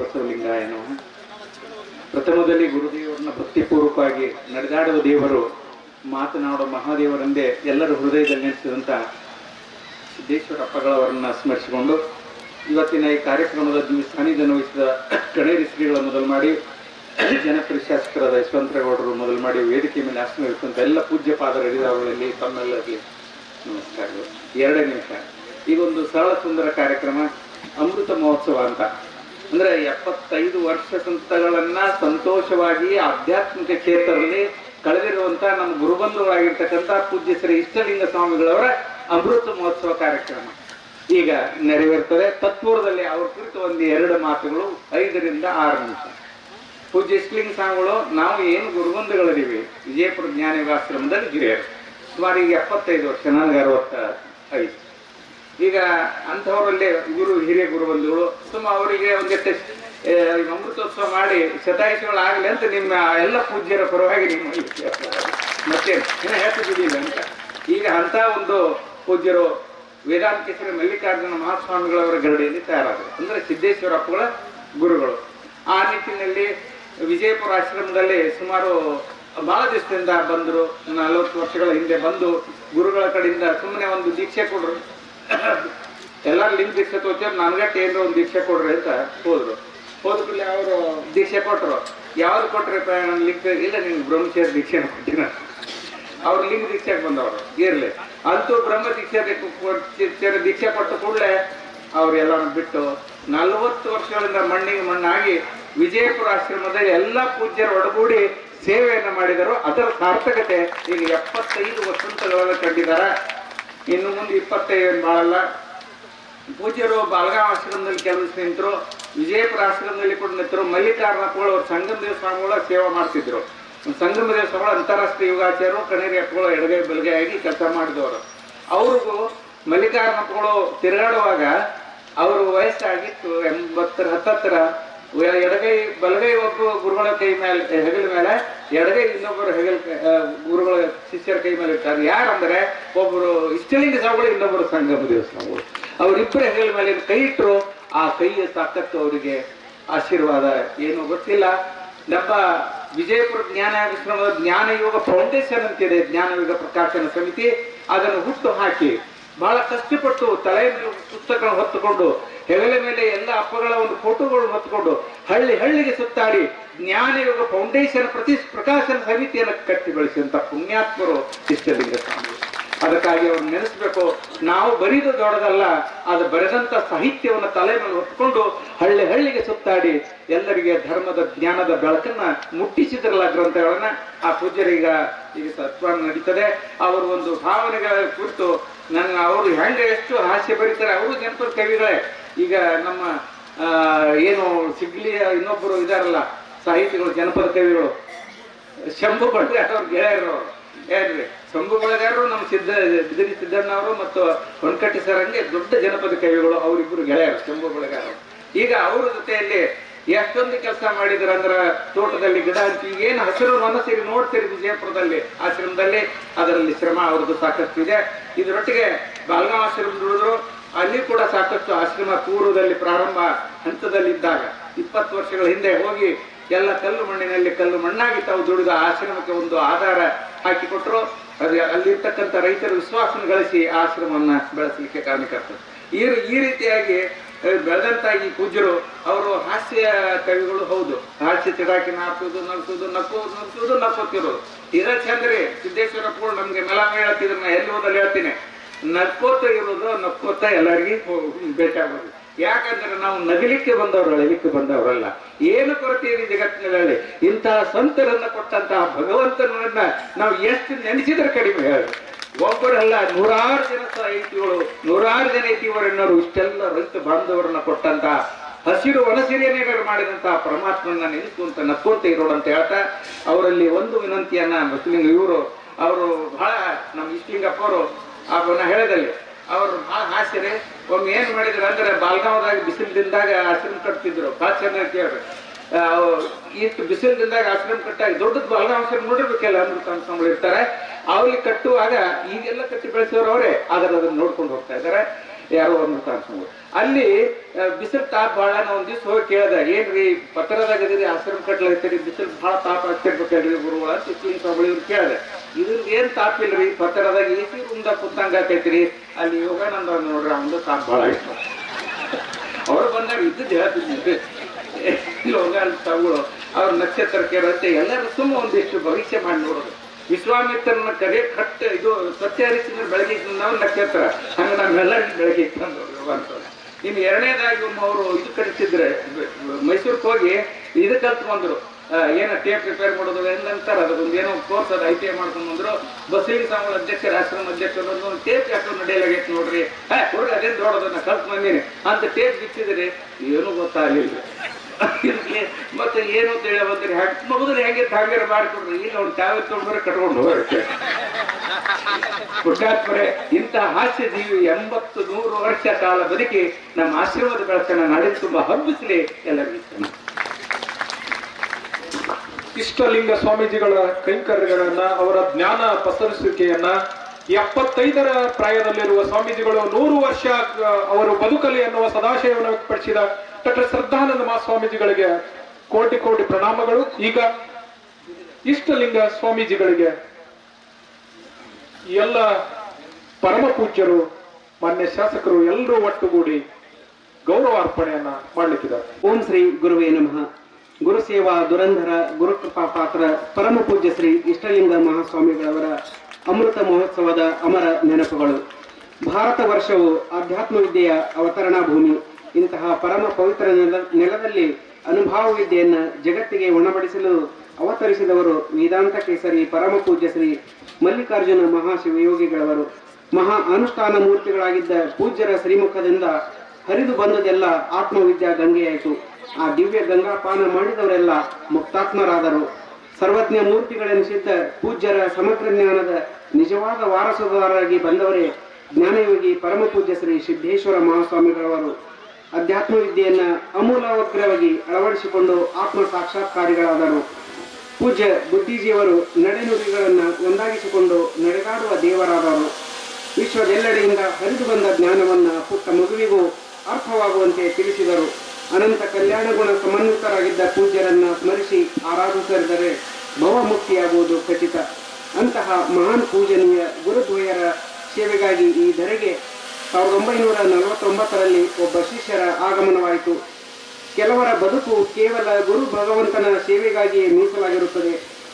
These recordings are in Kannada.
ಬಸವಲಿಂಗಾಯ ನಮಃ ಪ್ರಥಮದಲ್ಲಿ ಗುರುದೇವರನ್ನ ಭಕ್ತಿಪೂರ್ವಕವಾಗಿ ನಡೆದಾಡುವ ದೇವರು ಮಾತನಾಡುವ ಮಹಾದೇವರಂದೇ ಎಲ್ಲರ ಹೃದಯದಲ್ಲಿ ನೆನೆಸಿದಂಥ ಸಿದ್ದೇಶ್ವರ ಅಪ್ಪಗಳವರನ್ನ ಸ್ಮರಿಸಿಕೊಂಡು ಇವತ್ತಿನ ಈ ಕಾರ್ಯಕ್ರಮದ ಸಾನ್ನಿಧ್ಯ ವಹಿಸಿದ ಗಣೇರಿ ಶ್ರೀಗಳ ಮೊದಲು ಮಾಡಿ, ಜನಪ್ರಿಯ ಶಾಸಕರಾದ ಯಶವಂತರೇಗೌಡರು ಮೊದಲು ಮಾಡಿ, ವೇದಿಕೆ ಮೇಲೆ ಆಸನ ಇರ್ತಂತ ಎಲ್ಲ ಪೂಜ್ಯ ಪಾದರ ಹಿಡಿದವರಲ್ಲಿ ತಮ್ಮೆಲ್ಲರಲ್ಲಿ ನಮಸ್ಕಾರಗಳು. ಎರಡೇ ನಿಮಿಷ. ಈಗೊಂದು ಸರಳ ಸುಂದರ ಕಾರ್ಯಕ್ರಮ, ಅಮೃತ ಮಹೋತ್ಸವ ಅಂತ. ಅಂದ್ರೆ ಎಪ್ಪತ್ತೈದು ವರ್ಷ ಸಂತಗಳನ್ನ ಸಂತೋಷವಾಗಿ ಆಧ್ಯಾತ್ಮಿಕ ಕ್ಷೇತ್ರದಲ್ಲಿ ಕಳೆದಿರುವಂತ ನಮ್ಮ ಗುರುಬಂಧುಗಳಾಗಿರ್ತಕ್ಕಂಥ ಪೂಜ್ಯ ಶ್ರೀ ಇಷ್ಟಲಿಂಗ ಸ್ವಾಮಿಗಳವರ ಅಮೃತ ಮಹೋತ್ಸವ ಕಾರ್ಯಕ್ರಮ. ಈಗ ನೆರವೇರ್ತದೆ. ತತ್ಪೂರ್ವದಲ್ಲಿ ಅವ್ರ ಕುರಿತು ಒಂದು ಎರಡು ಮಾತುಗಳು, ಐದರಿಂದ ಆರು ನಿಮಿಷ. ಪೂಜ್ಯ ಇಷ್ಟಲಿಂಗ ಸ್ವಾಮಿಗಳು, ನಾವು ಏನು ಗುರುಬಂಧುಗಳಿದ್ದೀವಿ ವಿಜಯಪುರ ಜ್ಞಾನಯೋಗಾಶ್ರಮದಲ್ಲಿ ಹಿರಿಯರು. ಸುಮಾರು ಈಗ ಎಪ್ಪತ್ತೈದು ವರ್ಷ ನನಗೆ ಅರವತ್ತ ಐದು ಈಗ ಅಂಥವರಲ್ಲಿ ಗುರು, ಹಿರಿಯ ಗುರುಬಂಧುಗಳು ಸುಮ್ಮ ಅವರಿಗೆ ಒಂದಿಷ್ಟು ಅಮೃತೋತ್ಸವ ಮಾಡಿ ಆಗಲಿ ಅಂತ ನಿಮ್ಮ ಎಲ್ಲ ಪೂಜ್ಯರ ಪರವಾಗಿ ನಿಮ್ಮ ಮತ್ತೆ ಇನ್ನು ಹೇಳ್ತಿದ್ದೀವಿ ಅಂತ. ಈಗ ಅಂತ ಒಂದು ಪೂಜ್ಯರು ವೇದಾಂತ ಕೇಸರಿ ಮಲ್ಲಿಕಾರ್ಜುನ ಮಹಾಸ್ವಾಮಿಗಳವರ ಗರಡಿಯಲ್ಲಿ ತಯಾರಾದರು. ಅಂದ್ರೆ ಸಿದ್ದೇಶ್ವರ ಅಪ್ಪಗಳ ಗುರುಗಳು. ಆ ನಿಟ್ಟಿನಲ್ಲಿ ವಿಜಯಪುರ ಆಶ್ರಮದಲ್ಲಿ ಸುಮಾರು ಬಹಳ ದಿವಸದಿಂದ ಬಂದರು. ನಲವತ್ತು ವರ್ಷಗಳ ಹಿಂದೆ ಬಂದು ಗುರುಗಳ ಕಡೆಯಿಂದ ಸುಮ್ಮನೆ ಒಂದು ದೀಕ್ಷೆ ಕೊಡ್ರು ಎಲ್ಲರೂ ಲಿಂಗ ದೀಕ್ಷೆ ತೋಚಾರ ನನಗಟ್ಟೆ ಏನಾರ ಒಂದು ದೀಕ್ಷೆ ಕೊಡ್ರಿ ಅಂತ ಹೋದ್ರು. ಹೋದ ಕೂಡಲೇ ಅವರು ದೀಕ್ಷೆ ಕೊಟ್ಟರು ಯಾವ್ದು ಕೊಟ್ರಪ್ಪ ನನ್ನ ಲಿಂಗ ಇಲ್ಲ, ನಿಮ್ಗೆ ಬ್ರಹ್ಮಚಾರಿ ದೀಕ್ಷೆ ಕೊಟ್ಟಿನ ಅವ್ರು ಲಿಂಗ ದೀಕ್ಷೆಗೆ ಬಂದವರು, ಇರ್ಲಿ. ಅಂತೂ ಬ್ರಹ್ಮ ದೀಕ್ಷೆ ದೀಕ್ಷೆ ಕೊಟ್ಟ ಕೂಡಲೇ ಎಲ್ಲ ಬಿಟ್ಟು ನಲವತ್ತು ವರ್ಷಗಳಿಂದ ಮಣ್ಣಿಗೆ ಮಣ್ಣಾಗಿ ವಿಜಯಪುರ ಆಶ್ರಮದಲ್ಲಿ ಎಲ್ಲ ಪೂಜ್ಯರು ಒಡಗೂಡಿ ಸೇವೆಯನ್ನು ಮಾಡಿದರು. ಅದರ ಸಾರ್ಥಕತೆ ಈಗ ಎಪ್ಪತ್ತೈದು ವಸಂತಗಳನ್ನು ಕಂಡಿದ್ದಾರೆ. ಇನ್ನು ಮುಂದೆ ಇಪ್ಪತ್ತೈದು ಬಾಳಲ್ಲ. ಪೂಜ್ಯರು ಬಾಲಗಾಂವ್ ಆಶ್ರಮದಲ್ಲಿ ಕೆಲಸ ನಿಂತರು ವಿಜಯಪುರ ಆಶ್ರಮದಲ್ಲಿ ಕೂಡ ನಿಂತರು ಮಲ್ಲಿಕಾರ್ನ ಕೋಳು ಅವರು ಸಂಗಮ ಸ್ವಾಮಿಗಳ ಸೇವೆ ಮಾಡ್ತಿದ್ರು. ಸಂಗಮ ದೇವಸ್ವಾಮಿಗಳು ಅಂತಾರಾಷ್ಟ್ರೀಯ ಯೋಗಾಚಾರ್ಯರು ಕಣೇರಿ ಕೋಳು ಎಡಗೈ ಬಲಗೈ ಆಗಿ ಕೆಲಸ ಮಾಡಿದವರು. ಅವ್ರಿಗೂ ಮಲ್ಲಿಕಾರ್ನಪ್ಪಗಳು ತಿರುಗಾಡುವಾಗ ಅವರು ವಯಸ್ಸಾಗಿತ್ತು, ಎಂಬತ್ತರ, ಹತ್ತತ್ತರ. ವ- ಎಡಗೈ, ಬಲಗೈ ಒಬ್ಬ ಗುರುಗಳ ಕೈ ಮೇಲೆ, ಹೆಗಲ ಮೇಲೆ ಎಡಗೈ ಇನ್ನೊಬ್ಬರು ಹೆಗಲ್ ಗುರುಗಳ ಶಿಷ್ಯರ ಕೈ ಮೇಲೆ ಇರ್ತಾರೆ ಯಾರಂದ್ರೆ ಒಬ್ಬರು ಇಷ್ಟಲಿಂಗ ಸ್ವಾಮಿಗಳು ಇನ್ನೊಬ್ಬರು ಸಂಗಮದೇವ ಸ್ವಾಮಿಗಳು ಅವರಿಬ್ಬರ ಹೆಗಲ ಮೇಲೆ ಕೈ ಇಟ್ಟರು ಆ ಕೈಯ ತಾಕತ್ತು ಅವರಿಗೆ ಆಶೀರ್ವಾದ. ಏನು ಗೊತ್ತಿಲ್ಲ. ನಮ್ಮ ವಿಜಯಪುರ ಜ್ಞಾನ ಜ್ಞಾನಯೋಗ ಫೌಂಡೇಶನ್ ಅಂತಿದೆ. ಜ್ಞಾನಯೋಗ ಪ್ರಕಾಶನ ಸಮಿತಿ. ಅದನ್ನು ಹುಟ್ಟು ಹಾಕಿ ಬಹಳ ಕಷ್ಟಪಟ್ಟು ತಲೆ ಮೇಲೆ ಪುಸ್ತಕ ಹೊತ್ತುಕೊಂಡು, ಹೆಗಲ ಮೇಲೆ ಎಲ್ಲ ಅಪ್ಪಗಳ ಒಂದು ಫೋಟೋಗಳು ಹೊತ್ತುಕೊಂಡು, ಹಳ್ಳಿ ಹಳ್ಳಿಗೆ ಸುತ್ತಾಡಿ, ಜ್ಞಾನಯೋಗ ಫೌಂಡೇಶನ್ ಪ್ರತಿ ಪ್ರಕಾಶನ ಸಮಿತಿಯನ್ನು ಕಟ್ಟಿ ಬೆಳೆಸಿದಂತ ಪುಣ್ಯಾತ್ಮರು ಇಷ್ಟಲಿಂಗ ಸ್ವಾಮಿ ಅದಕ್ಕಾಗಿ ಅವ್ರು ನೆನೆಸ್ಬೇಕು. ನಾವು ಬರೀದು ದೊಡ್ಡದಲ್ಲ, ಅದು ಬರೆದಂತ ಸಾಹಿತ್ಯವನ್ನು ತಲೆ ಮೇಲೆ ಹೊತ್ಕೊಂಡು, ಹಳ್ಳಿ ಹಳ್ಳಿಗೆ ಸುತ್ತಾಡಿ, ಎಲ್ಲರಿಗೆ ಧರ್ಮದ ಜ್ಞಾನದ ಬೆಳಕನ್ನ ಮುಟ್ಟಿಸಿದ್ರಲ್ಲ ಗ್ರಂಥಗಳನ್ನ, ಆ ಪೂಜ್ಯರೀಗ ಈಗ ಸತ್ವ ನಡೀತದೆ. ಅವರು ಒಂದು ಭಾವನೆಗಳ ಕುರಿತು ನನ್ನ ಅವರು ಹೆಂಗೆ ಎಷ್ಟು ಹಾಸ್ಯ ಬರೀತಾರೆ, ಅವರು ಜನಪದ ಕವಿಗಳೇ. ಈಗ ನಮ್ಮ ಏನು ಸಿಗ್ಲಿಯ ಇನ್ನೊಬ್ಬರು ಇದಾರಲ್ಲ, ಸಾಹಿತಿಗಳು, ಜನಪದ ಕವಿಗಳು. ಶಂಭು ಬಳ್ಳಗಾರ ಅವ್ರ ಗೆಳೆಯರು. ಏನ್ರಿ ಶಂಭು ಬಳಗಾರರು ನಮ್ಮ ಸಿದ್ಧ, ಬಿದಿರಿ ಸಿದ್ದಣ್ಣ ಅವರು ಮತ್ತು ಹೊಣಕಟ್ಟಿ ಸರ್ ಹಂಗೆ ದೊಡ್ಡ ಜನಪದ ಕವಿಗಳು, ಅವರಿಬ್ಬರು ಗೆಳೆಯರು, ಶಂಭು ಬಳಗಾರರು. ಈಗ ಅವ್ರ ಜೊತೆಯಲ್ಲಿ ಎಷ್ಟೊಂದು ಕೆಲಸ ಮಾಡಿದ್ರ ಅಂದ್ರ ತೋಟದಲ್ಲಿ ಗಿಡ ಹಚ್ಚಿ ಏನು ಹಸಿರು ಮನಸ್ಸಿಗೆ ನೋಡ್ತೀರಿ ವಿಜಯಪುರದಲ್ಲಿ. ಆಶ್ರಮದಲ್ಲಿ ಅದರಲ್ಲಿ ಶ್ರಮ ಅವ್ರದ್ದು ಸಾಕಷ್ಟು ಇದೆ. ಇದರೊಟ್ಟಿಗೆ ಬಾಲ್ಗಾಂವ್ ಆಶ್ರಮ ದುಡಿದ್ರು ಅಲ್ಲಿ ಕೂಡ ಸಾಕಷ್ಟು ಆಶ್ರಮ ಪೂರ್ವದಲ್ಲಿ ಪ್ರಾರಂಭ ಹಂತದಲ್ಲಿದ್ದಾಗ ಇಪ್ಪತ್ತು ವರ್ಷಗಳ ಹಿಂದೆ ಹೋಗಿ ಎಲ್ಲ ಕಲ್ಲು ಮಣ್ಣಿನಲ್ಲಿ ಕಲ್ಲು ಮಣ್ಣಾಗಿ ತಾವು ದುಡಿದ ಆಶ್ರಮಕ್ಕೆ ಒಂದು ಆಧಾರ ಹಾಕಿಕೊಟ್ರು. ಅದು ಅಲ್ಲಿರ್ತಕ್ಕಂಥ ರೈತರ ವಿಶ್ವಾಸನ ಗಳಿಸಿ ಆಶ್ರಮವನ್ನು ಬೆಳೆಸಲಿಕ್ಕೆ ಕಾರಣಕರ್ತರು ಈ ಈ ರೀತಿಯಾಗಿ ಆ, ಬೆಳೆದಂತ ಈ ಪೂಜ್ಯರು ಅವರು ಹಾಸ್ಯ ಕವಿಗಳು ಹೌದು. ಹಾಸ್ಯ ಚಿಡಾಕಿ ನಾಪುದು ನಗಿಸುವುದು ನಕ್ಕು ನಗಿಸುವುದು ನಕ್ಕೋತಿರೋದು ಇದ ಚಂದ್ರಿ ಕೂಡ ನಮ್ಗೆ ಮೆಲ ಹೇಳ್ತಿದ್ರು ನಾ ಎಲ್ಲಿ ಹೋದಲ್ಲಿ ಹೇಳ್ತೀನಿ. ನಕ್ಕೋತ ಇರೋದು ನಕ್ಕೋತ ಎಲ್ಲರಿಗೂ ಆಗೋದು ಯಾಕಂದ್ರೆ ನಾವು ನಗಲಿಕ್ಕೆ ಬಂದವರು ಅಳಲಿಕ್ಕೆ ಬಂದವರಲ್ಲ ಏನು ಕೊರತೆ ಇದೆ ಜಗತ್ತಿನಲ್ಲಿ? ಇಂತಹ ಸಂತರನ್ನ ಕೊಟ್ಟಂತಹ ಭಗವಂತನನ್ನ ನಾವು ಎಷ್ಟು ನೆನೆಸಿದ್ರೆ ಕಡಿಮೆ ಹೇಳಿ. ಒಬ್ಬರಲ್ಲ ನೂರಾರು ಜನ ಸಾಹಿತಿಗಳು ನೂರಾರು ಜನ ಇತಿವರನ್ನರು ಇಷ್ಟೆಲ್ಲ ರೈತ ಬಾಂಧವರನ್ನ ಕೊಟ್ಟಂತ ಹಸಿರು ಒಣಸಿರಿಯನ್ನೇ ಮಾಡಿದಂತಹ ಪರಮಾತ್ಮನ ನೆನೆಸುವಂತ ನಕ್ಕೋತ ಇರೋಣ ಅಂತ ಹೇಳ್ತಾ, ಅವರಲ್ಲಿ ಒಂದು ವಿನಂತಿಯನ್ನ ಮುಸ್ಲಿಂ ಇವರು, ಅವರು ಬಹಳ ನಮ್ಮ ಇಷ್ಟಲಿಂಗಪ್ಪ ಅವರು ಅವನ್ನ ಹೇಳಿದಲ್ಲಿ ಅವರು ಬಹಳ ಹಾಸ್ಯರೆ, ಒಮ್ಮೆ ಏನ್ ಮಾಡಿದ್ರು ಅಂದ್ರೆ ಬಾಲ್ಗಾಂವದಾಗ ಬಿಸಿಲದಿಂದಾಗ ಆಶ್ರಮ ಕಟ್ತಿದ್ರು ಭಾಳ ಚೆನ್ನಾಗಿ ಕೇಳ್ರಿ ಇಷ್ಟು ಇಷ್ಟು ಬಿಸಿಲದಿಂದಾಗ ಆಶ್ರಮ ಕಟ್ಟಾಗಿ ದೊಡ್ಡದು ಬಾಲ್ಗಾವ್ ಆಶ್ರಮ ನೋಡಿರ್ಬೇಕಲ್ಲ ಅಮೃತ ಇರ್ತಾರೆ ಅವ್ರಿಗೆ ಕಟ್ಟುವಾಗ ಈಗೆಲ್ಲ ಕಟ್ಟಿ ಬೆಳೆಸೋರು ಅವರೇ. ಆದ್ರೆ ಅದನ್ನ ನೋಡ್ಕೊಂಡು ಹೋಗ್ತಾ ಇದ್ದಾರೆ. ಯಾರೋ ಒಂದು ಕಾಣಿಸ್ಕೊಂಡು ಅಲ್ಲಿ ಬಿಸಿಲು ತಾಪ ಭಾಳ ನಾವು ಒಂದ್ ದಿವ್ಸ ಹೋಗಿ ಕೇಳ್ದೆ, ಏನ್ರಿ ಪತ್ರದಾಗ ಇದ್ರಿ ಆಶ್ರಮ ಕಟ್ಲಾಗ್ತೀರಿ ಬಿಸಿಲು ಭಾಳ ತಾಪ ಆಗ್ತಿರ್ಬೇಕಲ್ರಿ ಗುರುಗಳ ಚೀನ್ ಸ್ವಾಮಿ ಇವ್ರು ಕೇಳ್ದೆ. ಇದ್ರ ಏನ್ ತಾಪ ಇಲ್ರಿ? ಪತ್ರದಾಗ ಎ ಸಿ ಕುತ್ತಂಗ ಆಕೈತ್ರಿ ಅಲ್ಲಿ ಯೋಗಾನಂದ ನೋಡ್ರಿ ಅವನು ತಾಪ ಭಾಳ ಇಷ್ಟ ಅವ್ರು ಬಂದಾಗ ಇದ್ದದ್ದು ಹೇಳ್ತಿದ್ದೆ. ಯೋಗಾನಂದ ಸ್ವಾಮಿಗಳು ಅವ್ರ ನಕ್ಷತ್ರ ರಸ್ತೆ ಎಲ್ಲರೂ ಸುಮ್ಮ ಒಂದಿಷ್ಟು ಭವಿಷ್ಯ ಮಾಡಿ ನೋಡೋದು. ವಿಶ್ವಾಮಿತ್ರನ ಕರೆ ಕಟ್ಟ ಇದು ಸತ್ಯ ಹರಿಸಿದ್ರೆ ಬೆಳಗ್ಗೆ ನಾವು ನಕ್ಷತ್ರ. ಹಂಗ ನಮ್ಮೆಲ್ಲ ಬೆಳಗ್ಗೆ ಯೋಗಾಂತ ಇನ್ನು ಎರಡನೇದಾಗಿ ಅವರು ಇದು ಕಟ್ಟಿಸಿದ್ರೆ ಮೈಸೂರಿಗೆ ಹೋಗಿ ಇದು ಕಲ್ತ್ ಬಂದ್ರು. ಏನ ಟೇಪ್ ರಿಪೇರ್ ಮಾಡೋದು ಏನಂತಾರ ಅದಕ್ಕೊಂದು ಏನೋ ಕೋರ್ಸ್ ಅದು ಐ ಟಿ ಐ ಮಾಡ್ಕೊಂಡು ಬಂದ್ರು. ಸ್ವಾಮಿ ಅಧ್ಯಕ್ಷರ, ಆಶ್ರಮ ಅಧ್ಯಕ್ಷರು ಒಂದು ಟೇಪ್ ಯಾಕೋ ನಡೆಯಲಾಗೈತೆ ನೋಡ್ರಿ. ಹುಡುಗ ಅದೇನು ದೊಡ್ಡದನ್ನ ಕಲ್ತ್ ಬಂದೀನಿ. ಅಂತ ಟೇಪ್ ಬಿಚ್ಚಿದ್ರೆ ಏನೂ ಗೊತ್ತಾಗಲಿಲ್ಲ. ಇರ್ಲಿ ಮತ್ತೆ ಏನು ಅಂತ ಬಂದ್ರೆ ಹ್ಯಾಕ್ ಮಗುದ್ರೆ ಹೆಂಗೆ ತಾಂಗರ ಮಾಡ್ಕೊಡ್ರಿ ಈಗ ಅವ್ನು ಚಾವೆ ತೊಗೊಂಡ್ರೆ ಕಟ್ಕೊಂಡು ಹೋಗ್ತಾರೆ ಪುಟ್ಟಾತ್ಮರೆ ಇಂತಹ ಹಾಸ್ಯ ಜೀವಿ ಎಂಬತ್ತು ನೂರು ವರ್ಷ ಕಾಲ ಬದುಕಿ ನಮ್ಮ ಆಶೀರ್ವಾದ ಬೆಳಕನ್ನ ನಾಳೆ ತುಂಬಾ ಹಬ್ಬಿಸಲಿ ಎಲ್ಲರಿಗೂ ಇಷ್ಟ. ಇಷ್ಟಲಿಂಗ ಸ್ವಾಮೀಜಿಗಳ ಕೈಂಕರ್ಯಗಳನ್ನ, ಅವರ ಜ್ಞಾನ ಪಸರಿಸುವಿಕೆಯನ್ನ ಎಪ್ಪತ್ತೈದರ ಪ್ರಾಯದಲ್ಲಿರುವ ಸ್ವಾಮೀಜಿಗಳು ನೂರು ವರ್ಷ ಅವರು ಬದುಕಲಿ ಎನ್ನುವ ಸದಾಶಯವನ್ನು ವ್ಯಕ್ತಪಡಿಸಿದ ಡಾಕ್ಟರ್ ಶ್ರದ್ಧಾನಂದ ಮಹಾಸ್ವಾಮೀಜಿಗಳಿಗೆ ಕೋಟಿ ಕೋಟಿ ಪ್ರಣಾಮಗಳು. ಈಗ ಇಷ್ಟಲಿಂಗ ಸ್ವಾಮೀಜಿಗಳಿಗೆ ಎಲ್ಲ ಪರಮ ಪೂಜ್ಯರು, ಮಾನ್ಯ ಶಾಸಕರು ಎಲ್ಲರೂ ಒಟ್ಟುಗೂಡಿ ಗೌರವ ಅರ್ಪಣೆಯನ್ನ ಮಾಡಲಿಕ್ಕಿದ್ದಾರೆ. ಓಂ ಶ್ರೀ ಗುರುವೇ ನಮಃ. ಗುರು ಸೇವಾ ದುರಂಧರ ಗುರುಕೃಪಾ ಪಾತ್ರ ಪರಮ ಪೂಜ್ಯ ಶ್ರೀ ಇಷ್ಟಲಿಂಗ ಮಹಾಸ್ವಾಮಿಗಳವರ ಅಮೃತ ಮಹೋತ್ಸವದ ಅಮರ ನೆನಪುಗಳು. ಭಾರತ ವರ್ಷವು ಆಧ್ಯಾತ್ಮ ವಿದ್ಯೆಯ ಅವತರಣಾ ಭೂಮಿ. ಇಂತಹ ಪರಮ ಪವಿತ್ರ ನೆಲ ನೆಲದಲ್ಲಿ ಅನುಭವ ವಿದ್ಯೆಯನ್ನು ಜಗತ್ತಿಗೆ ಉಣಬಡಿಸಲು ಅವತರಿಸಿದವರು ವೇದಾಂತ ಕೇಸರಿ, ಪರಮ ಪೂಜ್ಯ ಶ್ರೀ ಮಲ್ಲಿಕಾರ್ಜುನ ಮಹಾಶಿವಯೋಗಿಗಳವರು. ಮಹಾ ಅನುಷ್ಠಾನ ಮೂರ್ತಿಗಳಾಗಿದ್ದ ಪೂಜ್ಯರ ಶ್ರೀಮುಖದಿಂದ ಹರಿದು ಬಂದದೆಲ್ಲ ಆತ್ಮವಿದ್ಯಾ ಗಂಗೆಯಾಯಿತು. ಆ ದಿವ್ಯ ಗಂಗಾಪಾನ ಮಾಡಿದವರೆಲ್ಲ ಮುಕ್ತಾತ್ಮರಾದರು. ಸರ್ವಜ್ಞ ಮೂರ್ತಿಗಳೆನಿಸಿದ್ದ ಪೂಜ್ಯರ ಸಮಗ್ರ ಜ್ಞಾನದ ನಿಜವಾದ ವಾರಸುದಾರರಾಗಿ ಬಂದವರೇ ಜ್ಞಾನಯೋಗಿ ಪರಮ ಪೂಜ್ಯ ಶ್ರೀ ಸಿದ್ದೇಶ್ವರ ಮಹಾಸ್ವಾಮಿಗಳವರು. ಅಧ್ಯಾತ್ಮ ವಿದ್ಯೆಯನ್ನ ಅಮೂಲವಗ್ರವಾಗಿ ಅಳವಡಿಸಿಕೊಂಡು ಆತ್ಮ ಸಾಕ್ಷಾತ್ಕಾರಿಗಳಾದರು. ಪೂಜ್ಯ ಬುದ್ಧಿಜಿಯವರು ನಡೆನುಡಿಗಳನ್ನ ಒಂದಾಗಿಸಿಕೊಂಡು ನಡೆದಾಡುವ ದೇವರಾದರು ವಿಶ್ವದೆಲ್ಲೆಡೆಯಿಂದ ಹರಿದು ಬಂದ ಜ್ಞಾನವನ್ನ ಪುಟ್ಟ ಮಗುವಿಗೂ ಅರ್ಥವಾಗುವಂತೆ ತಿಳಿಸಿದರು. ಅನಂತ ಕಲ್ಯಾಣ ಗುಣ ಸಮನ್ವಿತರಾಗಿದ್ದ ಪೂಜ್ಯರನ್ನ ಸ್ಮರಿಸಿ ಆರಾಧಿಸಿದರೆ ಭವಮುಕ್ತಿಯಾಗುವುದು ಖಚಿತ. ಅಂತಹ ಮಹಾನ್ ಪೂಜನೀಯ ಗುರುದ್ವಯರ ಸೇವೆಗಾಗಿ ಈ ಧರೆಗೆ ಸಾವಿರದ ಒಂಬೈನೂರ ನಲವತ್ತೊಂಬತ್ತರಲ್ಲಿ ಒಬ್ಬ ಶಿಷ್ಯರ ಆಗಮನವಾಯಿತು. ಕೆಲವರ ಬದುಕು ಕೇವಲ ಗುರು ಭಗವಂತನ ಸೇವೆಗಾಗಿಯೇ ಮೀಸಲಾಗಿರುತ್ತದೆ.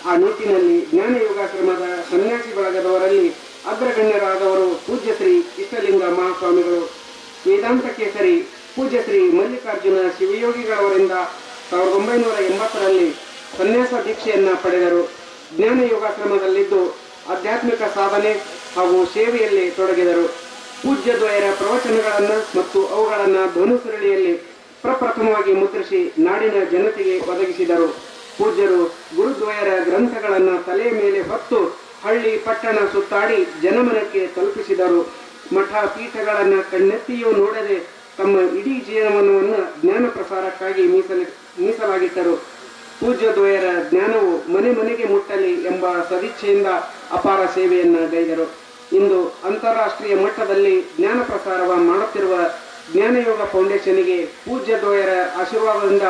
ಆ ನಿಟ್ಟಿನಲ್ಲಿ ಜ್ಞಾನ ಯೋಗಾಶ್ರಮದ ಸನ್ಯಾಸಿ ಬಳಗದವರಲ್ಲಿ ಅಗ್ರಗಣ್ಯರಾದವರು ಪೂಜ್ಯ ಶ್ರೀ ಇಷ್ಟಲಿಂಗ ಮಹಾಸ್ವಾಮಿಗಳು. ವೇದಾಂತ ಕೇಸರಿ ಪೂಜ್ಯ ಶ್ರೀ ಮಲ್ಲಿಕಾರ್ಜುನ ಶಿವಯೋಗಿಗಳವರಿಂದ ಸಾವಿರದ ಒಂಬೈನೂರ ಎಂಬತ್ತರಲ್ಲಿ ಸನ್ಯಾಸ ದೀಕ್ಷೆಯನ್ನ ಪಡೆದರು. ಜ್ಞಾನ ಯೋಗಾಶ್ರಮದಲ್ಲಿದ್ದು ಆಧ್ಯಾತ್ಮಿಕ ಸಾಧನೆ ಹಾಗೂ ಸೇವೆಯಲ್ಲಿ ತೊಡಗಿದರು. ಪೂಜ್ಯ ದ್ವಯರ ಪ್ರವಚನಗಳನ್ನು ಮತ್ತು ಅವುಗಳನ್ನು ಧ್ವನುಸುರಳಿಯಲ್ಲಿ ಪ್ರಪ್ರಥಮವಾಗಿ ಮುದ್ರಿಸಿ ನಾಡಿನ ಜನತೆಗೆ ಒದಗಿಸಿದರು. ಪೂಜ್ಯರು ಗುರುದ್ವಯರ ಗ್ರಂಥಗಳನ್ನು ತಲೆಯ ಮೇಲೆ ಹೊತ್ತು ಹಳ್ಳಿ ಪಟ್ಟಣ ಸುತ್ತಾಡಿ ಜನಮನಕ್ಕೆ ತಲುಪಿಸಿದರು. ಮಠ ಪೀಠಗಳನ್ನು ಕಣ್ಣೆತ್ತಿಯೂ ನೋಡದೆ ತಮ್ಮ ಇಡೀ ಜೀವನವನ್ನು ಜ್ಞಾನ ಪ್ರಸಾರಕ್ಕಾಗಿ ಮೀಸಲಿ, ಮೀಸಲಾಗಿಟ್ಟರು. ಪೂಜ್ಯ ದ್ವಯರ ಜ್ಞಾನವು ಮನೆ ಮನೆಗೆ ಮುಟ್ಟಲಿ ಎಂಬ ಸದಿಚ್ಛೆಯಿಂದ ಅಪಾರ ಸೇವೆಯನ್ನು ಗೈದರು. ಇಂದು ಅಂತಾರಾಷ್ಟ್ರೀಯ ಮಟ್ಟದಲ್ಲಿ ಜ್ಞಾನ ಪ್ರಸಾರವ ಮಾಡುತ್ತಿರುವ ಜ್ಞಾನಯೋಗ ಫೌಂಡೇಶನ್ಗೆ ಪೂಜ್ಯ ದೋಯರ ಆಶೀರ್ವಾದದಿಂದ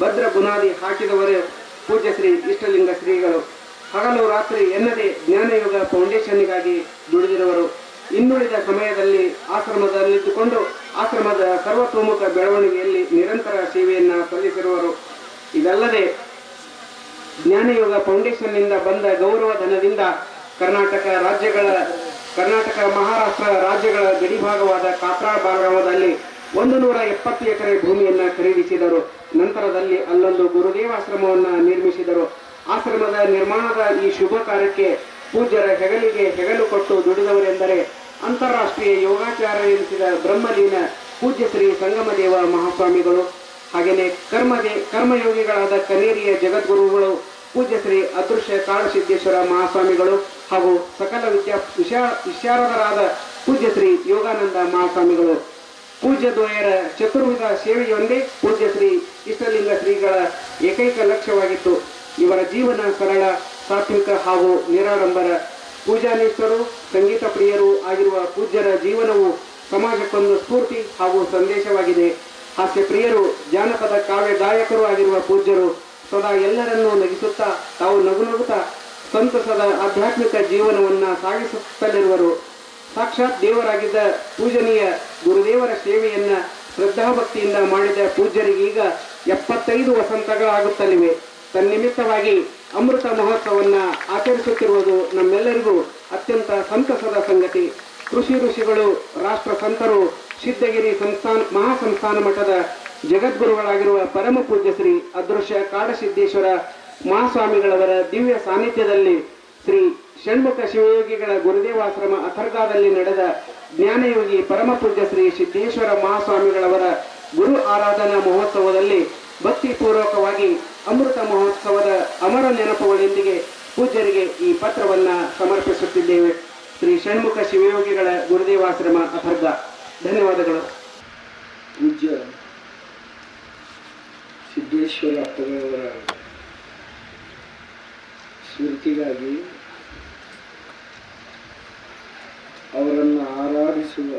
ಭದ್ರ ಬುನಾದಿ ಹಾಕಿದವರು ಪೂಜ್ಯ ಶ್ರೀ ಇಷ್ಟಲಿಂಗ ಶ್ರೀಗಳು. ಹಗಲು ರಾತ್ರಿ ಎನ್ನದೆ ಜ್ಞಾನಯೋಗ ಫೌಂಡೇಶನ್ಗಾಗಿ ದುಡಿದಿರುವರು ಇನ್ನುಳಿದ ಸಮಯದಲ್ಲಿ ಆಶ್ರಮದಲ್ಲಿದ್ದುಕೊಂಡು ಆಶ್ರಮದ ಸರ್ವತೋಮುಖ ಬೆಳವಣಿಗೆಯಲ್ಲಿ ನಿರಂತರ ಸೇವೆಯನ್ನು ಸಲ್ಲಿಸಿರುವರು. ಇದಲ್ಲದೆ ಜ್ಞಾನಯೋಗ ಫೌಂಡೇಶನ್ನಿಂದ ಬಂದ ಗೌರವ ಧನದಿಂದ ಕರ್ನಾಟಕ ರಾಜ್ಯಗಳ ಕರ್ನಾಟಕ ಮಹಾರಾಷ್ಟ್ರ ರಾಜ್ಯಗಳ ಗಡಿಭಾಗವಾದ ಕಾತ್ರಾಳ್ ಗ್ರಾಮದಲ್ಲಿ ಒಂದು ನೂರ ಎಪ್ಪತ್ತು ಎಕರೆ ಭೂಮಿಯನ್ನ ಖರೀದಿಸಿದರು. ನಂತರದಲ್ಲಿ ಅಲ್ಲೊಂದು ಗುರುದೇವಾಶ್ರಮವನ್ನು ನಿರ್ಮಿಸಿದರು. ಆಶ್ರಮದ ನಿರ್ಮಾಣದ ಈ ಶುಭ ಕಾರ್ಯಕ್ಕೆ ಪೂಜ್ಯರ ಹೆಗಲಿಗೆ ಹೆಗಲು ಕೊಟ್ಟು ದುಡಿದವರೆಂದರೆ ಅಂತಾರಾಷ್ಟ್ರೀಯ ಯೋಗಾಚಾರ ಎನಿಸಿದ ಬ್ರಹ್ಮಲೀನ ಪೂಜ್ಯ ಶ್ರೀ ಸಂಗಮದೇವ ಮಹಾಸ್ವಾಮಿಗಳು. ಹಾಗೆಯೇ ಕರ್ಮದೇ ಕರ್ಮಯೋಗಿಗಳಾದ ಕನೇರಿಯ ಜಗದ್ಗುರುಗಳು, ಪೂಜ್ಯ ಶ್ರೀ ಅದೃಶ್ಯ ಕಾಳಸಿದ್ದೇಶ್ವರ ಮಹಾಸ್ವಾಮಿಗಳು ಹಾಗೂ ಸಕಲ ವಿದ್ಯಾ ವಿಶಾ ವಿಶಾರದರಾದ ಪೂಜ್ಯ ಶ್ರೀ ಯೋಗಾನಂದ ಮಹಾಸ್ವಾಮಿಗಳು. ಪೂಜ್ಯ ದ್ವಯರ ಚತುರ್ವಿಧ ಸೇವೆಯೊಂದೇ ಪೂಜ್ಯ ಶ್ರೀ ಇಷ್ಟಲಿಂಗ ಶ್ರೀಗಳ ಏಕೈಕ ಲಕ್ಷ್ಯವಾಗಿತ್ತು. ಇವರ ಜೀವನ ಸರಳ, ಸಾತ್ವಿಕ ಹಾಗೂ ನಿರಾಡಂಬರ. ಪೂಜಾನಿಷ್ಠರು ಸಂಗೀತ ಪ್ರಿಯರು ಆಗಿರುವ ಪೂಜ್ಯರ ಜೀವನವು ಸಮಾಜಕ್ಕೊಂದು ಸ್ಫೂರ್ತಿ ಹಾಗೂ ಸಂದೇಶವಾಗಿದೆ. ಹಾಸ್ಯ ಪ್ರಿಯರು, ಜಾನಪದ ಕಾವ್ಯದಾಯಕರು ಆಗಿರುವ ಪೂಜ್ಯರು ಸದಾ ಎಲ್ಲರನ್ನೂ ನಗಿಸುತ್ತಾ ತಾವು ನಗು ನಗುತ್ತಾ ಸಂತಸದ ಆಧ್ಯಾತ್ಮಿಕ ಜೀವನವನ್ನು ಸಾಗಿಸುತ್ತಲಿರುವರು. ಸಾಕ್ಷಾತ್ ದೇವರಾಗಿದ್ದ ಪೂಜನೀಯ ಗುರುದೇವರ ಸೇವೆಯನ್ನು ಶ್ರದ್ಧಾಭಕ್ತಿಯಿಂದ ಮಾಡಿದ ಪೂಜ್ಯರಿಗೀಗ ಎಪ್ಪತ್ತೈದು ವಸಂತಗಳಾಗುತ್ತಲಿವೆ ತನ್ನಿಮಿತ್ತವಾಗಿ ಅಮೃತ ಮಹೋತ್ಸವವನ್ನು ಆಚರಿಸುತ್ತಿರುವುದು ನಮ್ಮೆಲ್ಲರಿಗೂ ಅತ್ಯಂತ ಸಂತಸದ ಸಂಗತಿ. ಕೃಷಿ ಋಷಿಗಳು, ರಾಷ್ಟ್ರ ಸಂತರು, ಸಿದ್ಧಗಿರಿ ಸಂಸ್ಥಾನ, ಮಹಾಸಂಸ್ಥಾನ ಮಠದ ಜಗದ್ಗುರುಗಳಾಗಿರುವ ಪರಮ ಪೂಜ್ಯ ಶ್ರೀ ಅದೃಶ್ಯ ಕಾಡಸಿದ್ದೇಶ್ವರ ಮಹಾಸ್ವಾಮಿಗಳವರ ದಿವ್ಯ ಸಾನ್ನಿಧ್ಯದಲ್ಲಿ ಶ್ರೀ ಷಣ್ಮುಖ ಶಿವಯೋಗಿಗಳ ಗುರುದೇವಾಶ್ರಮ ಅಥರ್ಗಾದಲ್ಲಿ ನಡೆದ ಜ್ಞಾನಯೋಗಿ ಪರಮ ಪೂಜ್ಯ ಶ್ರೀ ಸಿದ್ದೇಶ್ವರ ಮಹಾಸ್ವಾಮಿಗಳವರ ಗುರು ಆರಾಧನಾ ಮಹೋತ್ಸವದಲ್ಲಿ ಭಕ್ತಿಪೂರ್ವಕವಾಗಿ ಅಮೃತ ಮಹೋತ್ಸವದ ಅಮರ ನೆನಪುಗಳೊಂದಿಗೆ ಪೂಜ್ಯರಿಗೆ ಈ ಪತ್ರವನ್ನ ಸಮರ್ಪಿಸುತ್ತಿದ್ದೇವೆ. ಶ್ರೀ ಷಣ್ಮುಖ ಶಿವಯೋಗಿಗಳ ಗುರುದೇವಾಶ್ರಮ ಅಥರ್ಗ ಧನ್ಯವಾದಗಳು. ಪೂಜ್ಯ ಸಿದ್ದೇಶ್ವರ ಸ್ಮೃತಿಗಾಗಿ ಅವರನ್ನು ಆರಾಧಿಸುವ,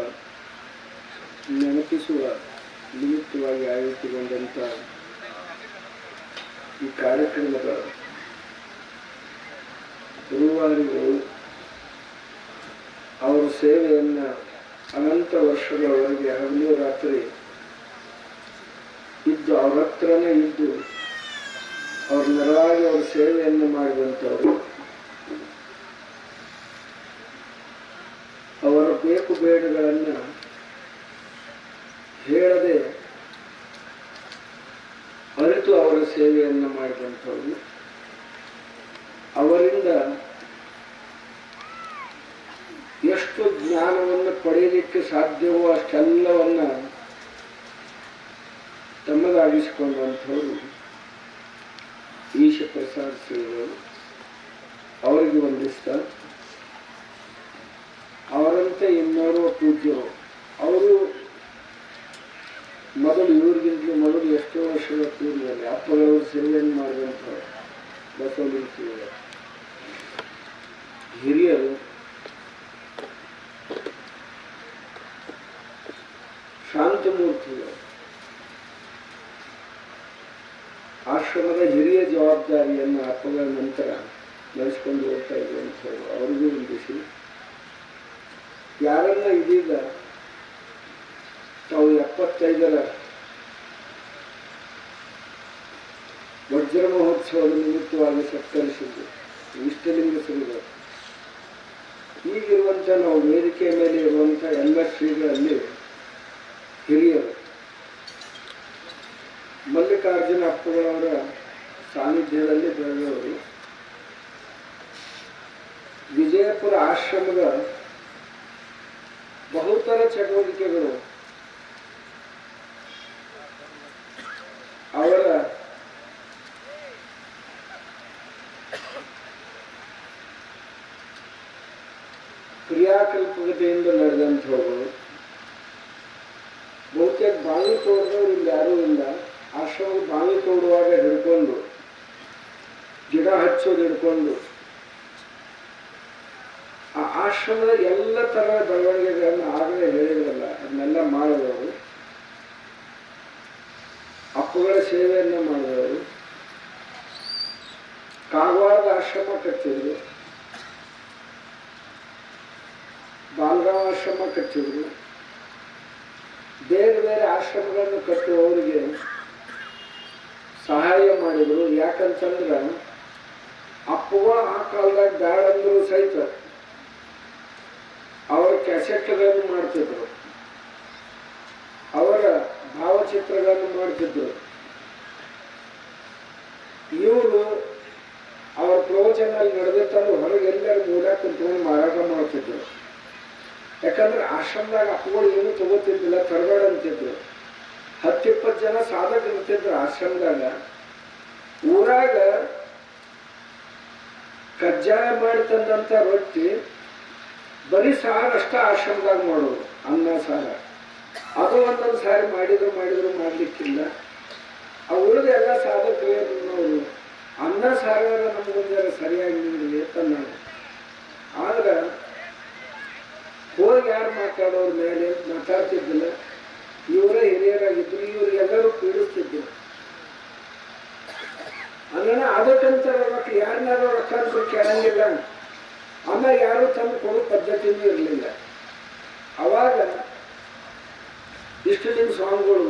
ನೆನಪಿಸುವ ನಿಮಿತ್ತವಾಗಿ ಆಯೋಜಿಸಿಕೊಂಡಂಥ ಈ ಕಾರ್ಯಕ್ರಮದ ಗುರುವಾರಿಗಳು ಅವರ ಸೇವೆಯನ್ನು ಅನಂತ ವರ್ಷಗಳವರೆಗೆ ಹಗಲು ರಾತ್ರಿ ಇದ್ದು ಅವರತ್ರನೇ ಇದ್ದು ಅವ್ರ ನೆರವಾಗಿ ಅವ್ರ ಸೇವೆಯನ್ನು ಮಾಡಿದಂಥವ್ರು ಅವರ ಬೇಕು ಬೇಡಗಳನ್ನು ಹೇಳದೆ ಅರಿತು ಅವರ ಸೇವೆಯನ್ನು ಮಾಡಿದಂಥವ್ರು ಅವರಿಂದ ಎಷ್ಟು ಜ್ಞಾನವನ್ನು ಪಡೆಯಲಿಕ್ಕೆ ಸಾಧ್ಯವೋ ಅಷ್ಟೆಲ್ಲವನ್ನು ತಮ್ಮದಾಗಿಸಿಕೊಂಡಂಥವರು ಈಶ ಪ್ರಸಾದ್ ಸಿಂಗ್ ಅವರಿಗೆ ವಂದಿಸ್ತಾ ಅವರಂತೆ ಇನ್ನೋರ್ವ ಪೂಜ್ಯರು. ಅವರು ಮೊದಲು ಇವ್ರಿಗಿಂತಲೂ ಮೊದಲು ಎಷ್ಟೋ ವರ್ಷಗಳ ಪೂರ್ವದಲ್ಲಿ ಅಪ್ಪಗಳವರು ಸೇವೆಯನ್ನು ಮಾಡಿದಂಥವ್ರು. ಬಸವಲಿಂಗ ಹಿರಿಯರು. ಶಾಂತಮೂರ್ತಿಗಳು ಆಶ್ರಮದ ಜವಾಬ್ದಾರಿಯನ್ನು ಅಪ್ಪಗಳ ನಂತರ ನಡೆಸ್ಕೊಂಡು ಹೋಗ್ತಾ ಇರುವಂಥವ್ರು ಅವರಿಗೂ ವಂದಿಸಿ ಯಾರನ್ನ ಇದೀಗ ತಾವು ಎಪ್ಪತ್ತೈದರ ವಜ್ರ ಮಹೋತ್ಸವದ ನಿಮಿತ್ತವಾಗಿ ಸತ್ಕರಿಸಿದ್ದು. ಇಷ್ಟಲಿಂಗ ಶ್ರೀಗಳು ಈಗಿರುವಂಥ ನಾವು ವೇದಿಕೆ ಮೇಲೆ ಇರುವಂಥ ಎಲ್ಲ ಶ್ರೀಗಳಲ್ಲಿ ಹಿರಿಯರು ಮಲ್ಲಿಕಾರ್ಜುನ ಅಪ್ಪಗಳವರ ಸಾನ್ನಿಧ್ಯದಲ್ಲಿ ಬೆಳೆದವರು. ವಿಜಯಪುರ ಆಶ್ರಮದ ಬಹುತರ ಚಟುವಟಿಕೆಗಳು. ಅವರ ಕ್ರಿಯಾಕಲ್ಪಕತೆಯಿಂದ ನಡೆದಂಥವುಗಳು ಬಹುತೇಕ ಬಾವಿ ತೋಡಿದವ್ರು ಇಲ್ಲಿ ಯಾರೂ ಇಲ್ಲ. ಆಶ್ರಮ ಬಾವಿ ತೋಡುವಾಗ ಹಿಡ್ಕೊಂಡು ಹಚ್ಚೋದು ಹಿಡ್ಕೊಂಡು ಆ ಆಶ್ರಮದ ಎಲ್ಲ ತರಹದ ಬೆಳವಣಿಗೆಗಳನ್ನು ಆಗಲೇ ಹೇಳಿದ್ರಲ್ಲ, ಅದನ್ನೆಲ್ಲ ಮಾಡಿದವರು, ಅಪ್ಪುಗಳ ಸೇವೆಯನ್ನು ಮಾಡಿದವರು, ಕಾಗವಾಡದ ಆಶ್ರಮ ಕಟ್ಟಿದ್ರು ಬಾಲಗಾಂವ್ ಆಶ್ರಮ ಕಟ್ಟಿದ್ರು, ಬೇರೆ ಬೇರೆ ಆಶ್ರಮಗಳನ್ನು ಕಟ್ಟುವವರಿಗೆ ಸಹಾಯ ಮಾಡಿದರು. ಯಾಕಂತಂದ್ರೆ ಅಪ್ಪುಗಳು ಆ ಕಾಲದಾಗ ಬ್ಯಾಡ ಸಹಿತ ಅವರ ಕ್ಯಾಸೆಟ್ಗಳನ್ನು ಮಾಡ್ತಿದ್ರು. ಅವರ ಭಾವಚಿತ್ರಗಳನ್ನು ಮಾಡ್ತಿದ್ರು. ಇವರು ಅವರ ಪ್ರವಚನ ಅಲ್ಲಿ ನಡೆದಿತ್ತಂದ್ರೆ ಹೊರಗೆ ಎಲ್ಲರೂ ಮೂಡಾಕ ಕುಂತ್ಕೊಂಡು ಮಾರಾಟ ಮಾಡ್ತಿದ್ರು. ಯಾಕಂದ್ರೆ ಆಶ್ರಮದಾಗ ಅಪ್ಪುಗಳು ಏನು ತಗೋತಿದ್ದಿಲ್ಲ, ತರಬೇಡ ಅಂತಿದ್ರು. ಹತ್ತಿಪ್ಪತ್ತು ಜನ ಸಾಧಕರು ಇರ್ತಿದ್ರು ಆಶ್ರಮದಾಗ. ಊರಾಗ ಕಜ್ಜಾಯ ಮಾಡಿ ತಂದಂಥ ರೊಟ್ಟಿ ಬರೀ ಸಾರಷ್ಟ ಆಶ್ರಮದಾಗ ಮಾಡೋದು ಅನ್ನ, ಸಾರ. ಅದು ಒಂದೊಂದು ಸಾರಿ ಮಾಡಿದ್ರು ಮಾಡಿದ್ರು, ಮಾಡ್ಲಿಕ್ಕಿಲ್ಲ. ಆ ಉಳಿದ ಎಲ್ಲ ಸಾಧಕರು ಅನ್ನ, ಸಾರ ನಮಗೊಂದು ಸರಿಯಾಗಿ ಅಂತ ನಾವು ಆದ್ರೆ ಹೋಗಿ ಯಾರು ಮಾತಾಡೋರ ಮೇಲೆ ಮಾತಾಡ್ತಿದ್ದಿಲ್ಲ. ಇವರೇ ಹಿರಿಯರಾಗಿದ್ರು ಇವ್ರಿಗೆಲ್ಲರೂ ಪೀಡಿಸ್ತಿದ್ರು. ಅಲ್ಲಣ್ಣ ಅದಕ್ಕಂತ ರೊಕ್ಕ ಯಾರನ್ನಾರು ರೊಕ್ಕ ಅಂತ ಕೇಳಂಗಿಲ್ಲ. ಆಮೇಲೆ ಯಾರು ತಂದು ಕೊಡೋ ಪದ್ಧತಿನೂ ಇರಲಿಲ್ಲ. ಅವಾಗ ಇಷ್ಟು ದಿನ ಸ್ವಾಮಿಗಳು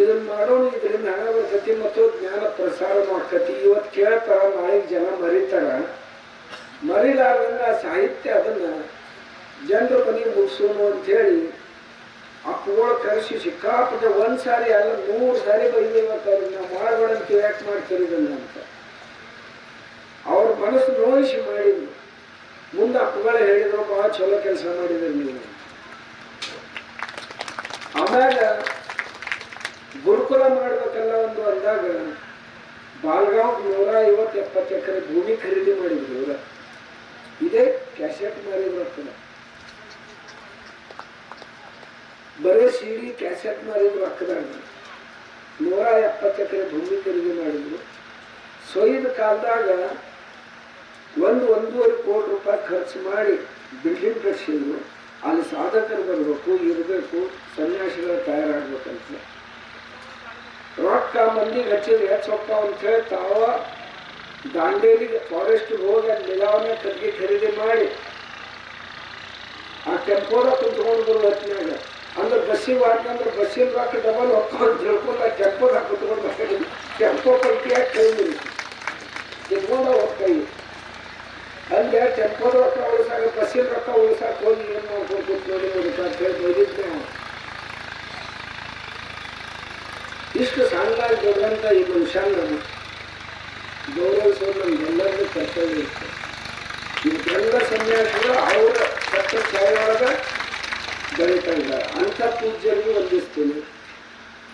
ಇದನ್ನ ಮಾಡೋಣ, ಇದರಿಂದ ಹಣ ಬರ್ತತಿ ಮತ್ತು ಜ್ಞಾನ ಪ್ರಸಾರ ಮಾಡ್ಕತಿ ಇವತ್ತು ಕೇಳ್ತಾರ, ನಾಳೆಗೆ ಜನ ಮರಿತಾರ. ಮರಿಲಾರ್ದಂಗ ಸಾಹಿತ್ಯ ಅದನ್ನ ಜನರ ಮನೆಗೆ ಮುಗಿಸೋಣ ಅಂತೇಳಿ ಅಪ್ಪಗಳು ಕರೆಸಿ ಸಿಕ್ಕಾಪಟ್ಟೆ ಒಂದು ಸಾರಿ ಅಲ್ಲ ನೂರು ಸಾರಿ ಬೈದೇವಂತ ನಾವು ಮಾಡಬೇಡ ಅಂತ ಯಾಕೆ ಮಾಡ್ತೀರಿ ಅಂತ. ಅವ್ರ ಮನಸ್ಸು ನೋಯಿಸಿ ಮಾಡಿದ್ರು. ಮುಂದೆ ಅಪ್ಪಗಳೇ ಹೇಳಿದ್ರು ಬಹಳ ಚಲೋ ಕೆಲಸ ಮಾಡಿದ್ರು ನೀವು. ಆಮ್ಯಾಗ ಗುರುಕುಲ ಮಾಡ್ಬೇಕಲ್ಲ ಒಂದು ಅಂದಾಗ ಬಾಲ್ಗಾಂವ್ ನೂರ ಐವತ್ತು ಎಪ್ಪತ್ತು ಎಕರೆ ಭೂಮಿ ಖರೀದಿ ಮಾಡಿದ್ರು ಇದೇ ಕ್ಯಾಸೆಟ್ ಮಾರಿದ್ರು ಅಪ್ಪನ ಬರೀ ಸಿಡಿ ಕ್ಯಾಸೆಟ್ ಮಾರಿದ್ರು ರೊಕ್ಕದಾಗ ನೂರ ಎಪ್ಪತ್ತು ಎಕರೆ ಭೂಮಿ ಖರೀದಿ ಮಾಡಿದ್ರು. ಸೊಯ್ದ ಕಾಲದಾಗ ಒಂದು ಒಂದೂವರೆ ಕೋಟಿ ರೂಪಾಯಿ ಖರ್ಚು ಮಾಡಿ ಬಿಲ್ಡಿಂಗ್ ಕಟ್ಸಿದ್ರು. ಅಲ್ಲಿ ಸಾಧಕರು ಬರಬೇಕು, ಇರಬೇಕು, ಸನ್ಯಾಸಿಗಳು ತಯಾರಾಗಬೇಕಂತ. ರೊಕ್ಕ ಮಂದಿಗೆ ಹಚ್ಚಿದ್ರೆ ಹೆಚ್ಚಪ್ಪ ಅಂತ ಹೇಳಿ ತಾವ ದಾಂಡೇಲಿಗೆ ಫಾರೆಸ್ಟ್ ಹೋಗಿ ಅಲ್ಲಿ ನಿಲಾವಣೆ ಕಟ್ಟಿಗೆ ಖರೀದಿ ಮಾಡಿ ಆ ಟೆಂಪೋದ ಕುಂತ್ಕೊಂಡು ಬರುವ ಹೊತ್ತಿನಾಗ ಅಂದ್ರೆ ಬಸ್ಸಿಗೆ ಹಾಕಂದ್ರೆ ಬಸ್ಸಿನ ರೊಕ್ಕ ಡಬಲ್ ಹೊಕ್ಕೊಂಡು ತಿಳ್ಕೊಂಡು ಆ ಟೆಂಪೋದಾಗ ಕೆಂಪು ಪಟ್ಟಿಯಾಗಿ ಕೈ ಇಟ್ಕೊಂಡು ಹೋಗ್ತಾಯಿ ಅಲ್ಲಿ ಟೆಂಪೋದ ರೊಕ್ಕ ಉಳಿಸಾಕ, ಬಸ್ಸಿನ ರೊಕ್ಕ ಉಳಿಸಾಕ ಹೋಗಿ ಏನು ಮಾಡ್ಕೊಂಡು ನೋಡಿ ಅಂತ ಹೇಳಿ ಬೈದಿದ್ದೆ ಇಷ್ಟು ಸಣ್ಣದಾಗಿ ದೊಡ್ಡಂತ ಈ ಮನುಷ್ಯನ ಗೌರವಿಸೋದು ನಮ್ಗೆಲ್ಲರಿಗೂ ಕರ್ತವ್ಯ ಇತ್ತು. ಇವತ್ತೆಲ್ಲ ಸನ್ಯಾಸಿಗಳು ಅವರ ಸತ್ತ ಒಳಗೆ ಬೆಳೀತಾ ಇದ್ದಾರೆ. ಅಂಥ ಪೂಜ್ಯರಿಗೂ ವಂದಿಸ್ತೀನಿ